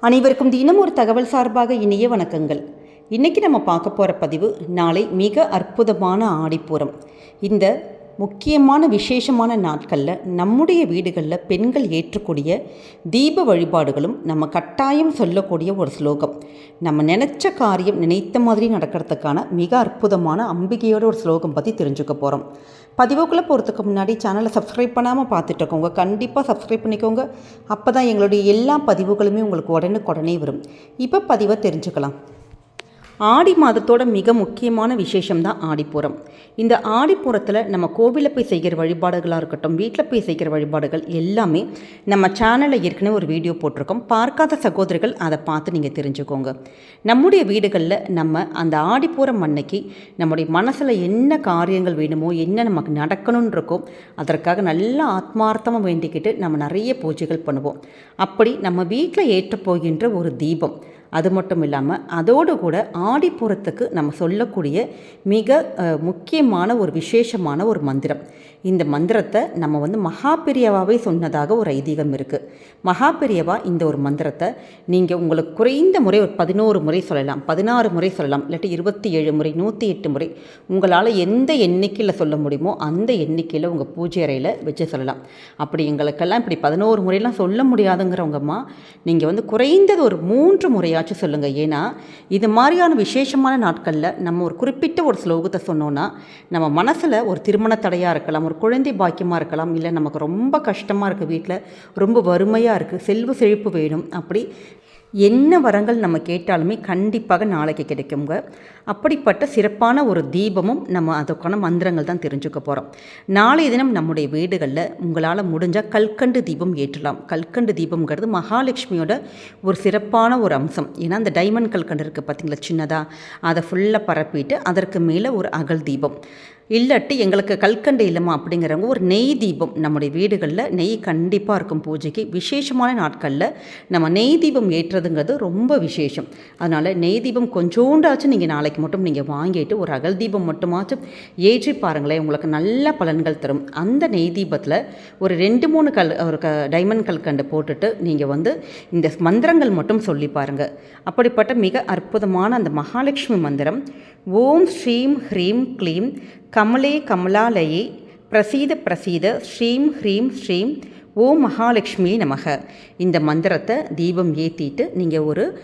அனைவருக்கும் தினம் ஒரு தகவல் சார்பாக இனிய வணக்கங்கள். இன்றைக்கி நம்ம பார்க்க போகிற பதிவு நாளை மிக அற்புதமான ஆடிப்பூரம். இந்த முக்கியமான விசேஷமான நாட்களில் நம்முடைய வீடுகளில் பெண்கள் ஏற்றக்கூடிய தீப வழிபாடுகளும் நம்ம கட்டாயம் சொல்லக்கூடிய ஒரு ஸ்லோகம். நம்ம நினச்ச காரியம் நினைத்த மாதிரி நடக்கிறதுக்கான மிக அற்புதமான அம்பிகையோட ஒரு ஸ்லோகம் பற்றி தெரிஞ்சுக்க போகிறோம் பதிவுக்குள்ளே போகிறதுக்கு முன்னாடி சேனலை சப்ஸ்கிரைப் பண்ணாமல் பார்த்துட்டு இருக்கோங்க கண்டிப்பாக சப்ஸ்கிரைப் பண்ணிக்கோங்க. அப்போ தான் எங்களுடைய எல்லா பதிவுகளுமே உங்களுக்கு உடனுக்குடனே வரும். இப்போ பதிவை தெரிஞ்சுக்கலாம். ஆடி மாதத்தோட மிக முக்கியமான விசேஷம் தான் ஆடிப்பூரம். இந்த ஆடிப்பூரத்தில் நம்ம கோவிலில் போய் செய்கிற வழிபாடுகளாக இருக்கட்டும் வீட்டில் போய் செய்கிற வழிபாடுகள் எல்லாமே நம்ம சேனலில் ஏற்கனவே ஒரு வீடியோ போட்டிருக்கோம். பார்க்காத சகோதரிகள் அதை பார்த்து நீங்கள் தெரிஞ்சுக்கோங்க. நம்முடைய வீடுகளில் நம்ம அந்த ஆடிப்பூரம் அன்னைக்கு நம்முடைய மனசில் என்ன காரியங்கள் வேணுமோ என்ன நமக்கு நடக்கணும்னு இருக்கோ அதற்காக நல்லா ஆத்மார்த்தமாக வேண்டிக்கிட்டு நம்ம நிறைய பூஜைகள் பண்ணுவோம். அப்படி நம்ம வீட்டில் ஏற்றப்போகின்ற ஒரு தீபம். அது மட்டும் இல்லாமல் அதோடு கூட ஆடிப்புறத்துக்கு நம்ம சொல்லக்கூடிய மிக முக்கியமான ஒரு விசேஷமான ஒரு மந்திரம். இந்த மந்திரத்தை நம்ம வந்து மகாபெரியவாவே சொன்னதாக ஒரு ஐதீகம் இருக்குது மகாபெரியவா இந்த ஒரு மந்திரத்தை நீங்கள் உங்களுக்கு குறைந்த முறை ஒரு பதினோரு முறை சொல்லலாம். பதினாறு முறை சொல்லலாம். இல்லாட்டி இருபத்தி ஏழு முறை நூற்றி எட்டு முறை உங்களால் எந்த எண்ணிக்கையில் சொல்ல முடியுமோ அந்த எண்ணிக்கையில் உங்கள் பூஜை அறையில் வச்சு சொல்லலாம். அப்படி எங்களுக்கெல்லாம் இப்படி பதினோரு முறையெல்லாம் சொல்ல முடியாதுங்கிறவங்கம்மா நீங்கள் வந்து குறைந்தது ஒரு மூன்று முறையாச்சும் சொல்லுங்கள் ஏன்னா இது மாதிரியான விசேஷமான நாட்களில் நம்ம ஒரு குறிப்பிட்ட ஒரு ஸ்லோகத்தை சொன்னோன்னா நம்ம மனசில் ஒரு திருமண தடையாக இருக்கலாம் ஒரு குழந்தை பாக்கியமாக இருக்கலாம் இல்லை நமக்கு ரொம்ப கஷ்டமாக இருக்குது வீட்டில் ரொம்ப வறுமையாக இருக்குது செல்வ செழிப்பு வேணும் அப்படி என்ன வரங்கள் நம்ம கேட்டாலுமே கண்டிப்பாக நாளைக்கு கிடைக்குங்க. அப்படிப்பட்ட சிறப்பான ஒரு தீபமும் நம்ம அதுக்கான மந்திரங்கள் தான் தெரிஞ்சுக்க போகிறோம் நாளைய தினம் நம்முடைய வீடுகளில் உங்களால் முடிஞ்சால் கல்கண்டு தீபம் ஏற்றலாம். கல்கண்டு தீபம்ங்கிறது மகாலட்சுமியோட ஒரு சிறப்பான ஒரு அம்சம். ஏன்னா அந்த டைமண்ட் கல்கண்டு இருக்குது பார்த்தீங்களா சின்னதாக அதை ஃபுல்லாக பரப்பிட்டு அதற்கு மேலே ஒரு அகல் தீபம். இல்லாட்டி எங்களுக்கு கல்கண்டு இல்லமா அப்படிங்கிறவங்க ஒரு நெய் தீபம் நம்முடைய வீடுகளில் நெய் கண்டிப்பாக இருக்கும் பூஜைக்கு. விசேஷமான நாட்களில் நம்ம நெய் தீபம் ஏற்றுறதுங்கிறது ரொம்ப விசேஷம். அதனால் நெய் தீபம் கொஞ்சோண்டாச்சும் நீங்கள் நாளைக்கு மட்டும் நீங்கள் வாங்கிட்டு ஒரு அகல் தீபம் மட்டுமாச்சும் ஏற்றி பாருங்களேன் உங்களுக்கு நல்ல பலன்கள் தரும். அந்த நெய் தீபத்தில் ஒரு ரெண்டு மூணு கல் ஒரு க டைமண்ட் கல்கண்டு போட்டுட்டு நீங்கள் வந்து இந்த மந்திரங்கள் மட்டும் சொல்லி பாருங்கள் அப்படிப்பட்ட மிக அற்புதமான அந்த மகாலட்சுமி மந்திரம் ஓம் ஸ்ரீம் ஹ்ரீம் க்ளீம் கமலே கமலாலயே பிரசீத பிரசீத ஸ்ரீம் ஹ்ரீம் ஸ்ரீம் ஓம் மகாலட்சுமி நமக. இந்த மந்திரத்தை தீபம் ஏற்றிட்டு நீங்கள் ஒரு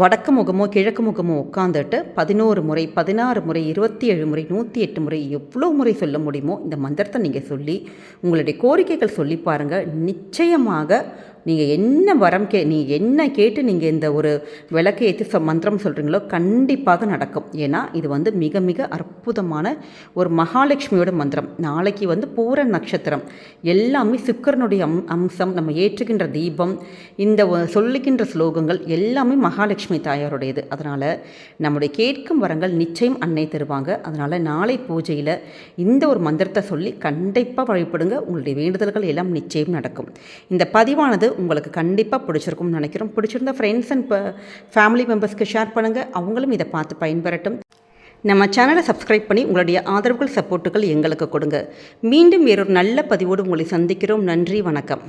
வடக்கு முகமோ கிழக்கு முகமோ உட்காந்துட்டு பதினோரு முறை பதினாறு முறை இருபத்தி ஏழு முறை நூற்றி எட்டு முறை எவ்வளோ முறை சொல்ல முடியுமோ இந்த மந்திரத்தை நீங்கள் சொல்லி உங்களுடைய கோரிக்கைகள் சொல்லி பாருங்கள் நிச்சயமாக நீங்கள் என்ன வரம் கே நீங்கள் என்ன கேட்டு நீங்கள் இந்த ஒரு விளக்கு ஏற்றி சொ மந்திரம் சொல்கிறீங்களோ கண்டிப்பாக நடக்கும். ஏன்னா இது வந்து மிக மிக அற்புதமான ஒரு மகாலட்சுமியோட மந்திரம். நாளைக்கு வந்து பூர நட்சத்திரம். எல்லாமே சுக்கரனுடைய அம் அம்சம் நம்ம ஏற்றுகின்ற தீபம் இந்த சொல்லுகின்ற ஸ்லோகங்கள் எல்லாமே மகாலட்சுமி மகாலட்சுமி தாயாருடையது. அதனால் நம்முடைய கேட்கும் வரங்கள் நிச்சயம் அன்னை தருவாங்க. அதனால் நாளை பூஜையில் இந்த ஒரு மந்திரத்தை சொல்லி கண்டிப்பாக வழிபடுங்க. உங்களுடைய வேண்டுதல்கள் எல்லாம் நிச்சயம் நடக்கும். இந்த பதிவானது உங்களுக்கு கண்டிப்பாக பிடிச்சிருக்கும்னு நினைக்கிறோம். பிடிச்சிருந்த ஃப்ரெண்ட்ஸ் அண்ட் ஃபேமிலி மெம்பர்ஸ்க்கு ஷேர் பண்ணுங்கள் அவங்களும் இதை பார்த்து பயன்பெறட்டும். நம்ம சேனலை சப்ஸ்கிரைப் பண்ணி உங்களுடைய ஆதரவுகள் சப்போர்ட்டுகள் எங்களுக்கு கொடுங்க. மீண்டும் வேறொரு நல்ல பதிவோடு உங்களை சந்திக்கிறோம். நன்றி வணக்கம்.